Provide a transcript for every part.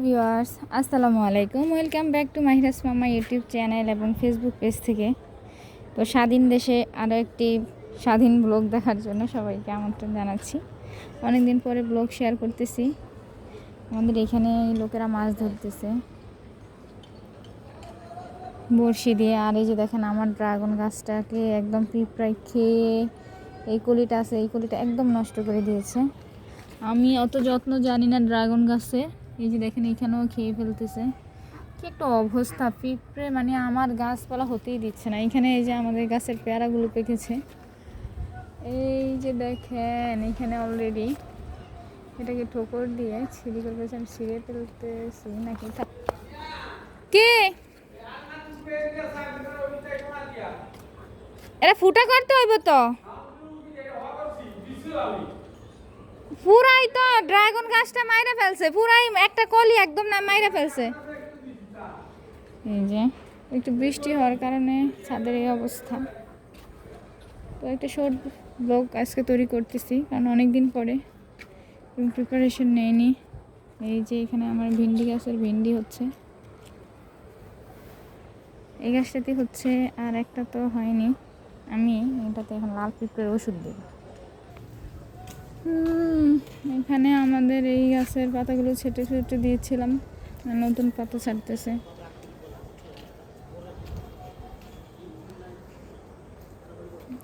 Viewers, আসসালামু আলাইকুম। Welcome back to মাহিরাস মামা ইউটিউব চ্যানেল এবং ফেসবুক পেজ থেকে। তো স্বাধীন দেশে আরও একটি স্বাধীন ব্লগ দেখার জন্য সবাইকে আমন্ত্রণ জানাচ্ছি। অনেক দিন পরে ব্লগ শেয়ার করতেছি। আমাদের এখানে লোকেরা মাছ ধরতেছে। বড়শি দিয়ে, আর এই যে দেখেন আমার ড্রাগন গাছটাকে একদম পিঁপড়ায় খেয়ে এই কলিটা আছে, এই কলিটা একদম নষ্ট করে দিয়েছে। আমি অত যত্ন জানি না ড্রাগন গাছে। এই যে দেখেন এখানেও খেয়ে ফেলতেছে। কি একটা অবস্থা, পিঁপড়ে মানে আমার গাছপালা হতেই দিচ্ছে না। এখানে এই যে আমাদের গাছের পেয়ারাগুলো পেকেছে। এই যে দেখেন, এখানে অলরেডি এটাকে ঠোকর দিয়ে ছিঁড়ি করতেছে আমি ছিঁড়ে ফেলতেছি নাকি? কে? এটা ফুটা করতে হইব তো? পুরাই তো ড্রাগন গাছটা মাইরা ফেলছে, পুরাই একটা কলি একদম না মাইরা ফেলছে। এই যে, একটু বৃষ্টি হওয়ার কারণে ছাদের এই অবস্থা। তো একটা শর্ট ব্লগ আজকে তৈরি করতেছি, কারণ অনেক দিন পরে প্রিপারেশন নেয়নি এই যে এখানে আমার ভিন্ডি গাছের ভিন্ডি হচ্ছে। এই গাছটাতে হচ্ছে, আর একটা তো হয়নি। আমি এটাতে এখন লাল পিঁপড়ের ওষুধ দেব। এখানে আমাদের এই গাছের পাতাগুলো ছেটে ছেটে দিয়েছিলাম নতুন পাতা ছাড়তেছে।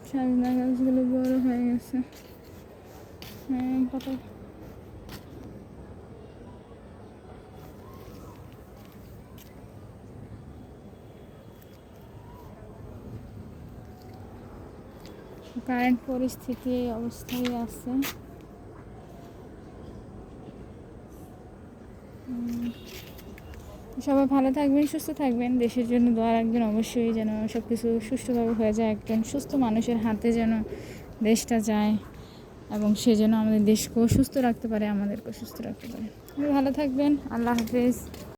সাজনা গাছগুলো বড় হয়ে গেছে। হ্যাঁ পাতা। কারেন্ট পরিস্থিতি এই অবস্থায় আছে। সবাই ভালো থাকবেন, সুস্থ থাকবেন। দেশের জন্য দোয়া রাখবেন অবশ্যই যেন সব কিছু সুষ্ঠুভাবে হয়ে যায়, একজন সুস্থ মানুষের হাতে যেন দেশটা যায় এবং সে যেন আমাদের দেশকেও সুস্থ রাখতে পারে, আমাদেরকেও সুস্থ রাখতে পারে। ভালো থাকবেন, আল্লাহ হাফেজ।